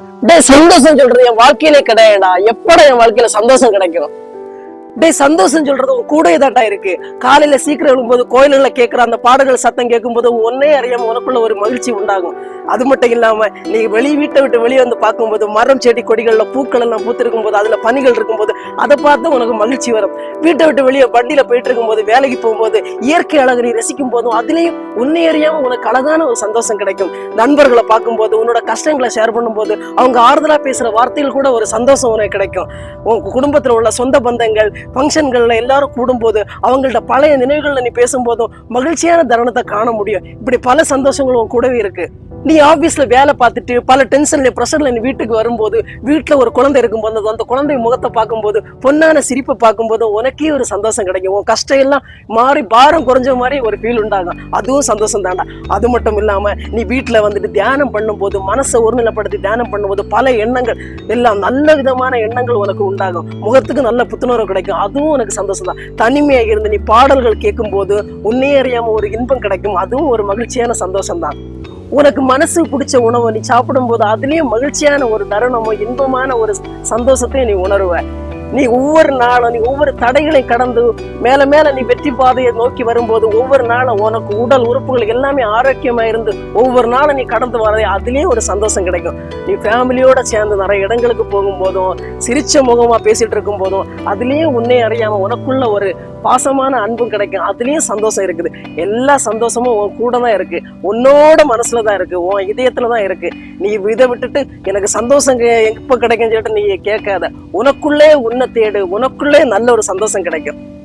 டேய் சந்தோஷம் சொல்றது என் வாழ்க்கையிலே கிடையாடா எப்படா என் வாழ்க்கையில சந்தோஷம் கிடைக்கும்? டேய் சந்தோஷம் சொல்றது உன் கூட இதாட்டா இருக்கு. காலையில சீக்கிரம் எழும்போது கோயில்கள்ல கேட்கிற அந்த பாடல்கள் சத்தம் கேட்கும்போது ஒன்னே அறியாம உனக்குள்ள ஒரு மகிழ்ச்சி உண்டாகும். அது மட்டும் இல்லாம நீ வெளி வீட்டை விட்டு வெளியே வந்து பார்க்கும்போது மரம் செடி கொடிகள்ல பூக்கள் எல்லாம் பூத்திருக்கும் போது அதுல பனிகள் இருக்கும்போது அதை பார்த்து உனக்கு மகிழ்ச்சி வரும். வீட்டை விட்டு வெளியே வண்டியில போயிட்டு இருக்கும்போது வேலைக்கு போகும்போது இயற்கை அழகு நீ ரசிக்கும் போதும் அதுலயும் உன்னை அறியாம உனக்கு அழகான ஒரு சந்தோஷம் கிடைக்கும். நண்பர்களை பார்க்கும்போது உன்னோட கஷ்டங்களை ஷேர் பண்ணும்போது அவங்க ஆறுதலா பேசுற வார்த்தைகள் கூட ஒரு சந்தோஷம் உனக்கு கிடைக்கும். உன் குடும்பத்துல உள்ள சொந்த பந்தங்கள் ஃபங்க்ஷன்கள்ல எல்லாரும் கூடும்போது அவங்கள்ட்ட பழைய நினைவுகள்ல நீ பேசும்போதும் மகிழ்ச்சியான தருணத்தை காண முடியும். இப்படி பல சந்தோஷங்களும் கூடவே இருக்குது நீ ஆஃபீஸில் வேலை பார்த்துட்டு பல டென்ஷனில் ப்ரெஷரில் நீ வீட்டுக்கு வரும்போது வீட்டில் ஒரு குழந்தை இருக்கும்போது அந்த குழந்தை முகத்தை பார்க்கும்போது பொன்னான சிரிப்பை பார்க்கும்போது உனக்கே ஒரு சந்தோஷம் கிடைக்கும். உன் கஷ்டம் எல்லாம் மாறி பாரம் குறைஞ்ச மாதிரி ஒரு ஃபீல் உண்டாகும். அதுவும் சந்தோஷம் தான்டா அது மட்டும் இல்லாமல் நீ வீட்டில் வந்துட்டு தியானம் பண்ணும்போது மனசை ஒருநிலைப்படுத்தி தியானம் பண்ணும்போது பல எண்ணங்கள் எல்லாம் நல்ல விதமான எண்ணங்கள் உனக்கு உண்டாகும். முகத்துக்கு நல்ல புத்துணர்வு கிடைக்கும். அதுவும் உனக்கு சந்தோஷம் தான். தனிமையாக இருந்து நீ பாடல்கள் கேட்கும்போது உன்னே அறியாமல் ஒரு இன்பம் கிடைக்கும். அதுவும் ஒரு மகிழ்ச்சியான சந்தோஷம் தான். உனக்கு மனசு பிடிச்ச உணவை நீ சாப்பிடும்போது அதுலேயும் மகிழ்ச்சியான ஒரு தருணமோ இன்பமான ஒரு சந்தோஷத்தையும் நீ உணருவ. நீ ஒவ்வொரு நாளும் நீ ஒவ்வொரு தடைகளை கடந்து மேல மேல நீ வெற்றி பாதையை நோக்கி வரும்போது ஒவ்வொரு நாளும் உனக்கு உடல் உறுப்புகள் எல்லாமே ஆரோக்கியமா இருந்து ஒவ்வொரு நாளும் நீ கடந்து வரதே அதுலேயும் ஒரு சந்தோஷம் கிடைக்கும். நீ ஃபேமிலியோட சேர்ந்து நிறைய இடங்களுக்கு போகும்போதும் சிரிச்ச முகமா பேசிட்டு இருக்கும் போதும் அதுலயும் உன்னை அறியாம உனக்குள்ள ஒரு பாசமான அன்பும் கிடைக்கும். அதுலயும் சந்தோஷம் இருக்குது. எல்லா சந்தோஷமும் உன் கூட தான் இருக்கு. உன்னோட மனசில் தான் இருக்கு. உன் இதயத்துல தான் இருக்கு. நீ இதை விட்டுட்டு எனக்கு சந்தோஷம் கே- எப்ப சொல்லிட்டு நீ கேட்காத. உனக்குள்ளே உன்னை தேடு. உனக்குள்ளே நல்ல ஒரு சந்தோஷம் கிடைக்கும்.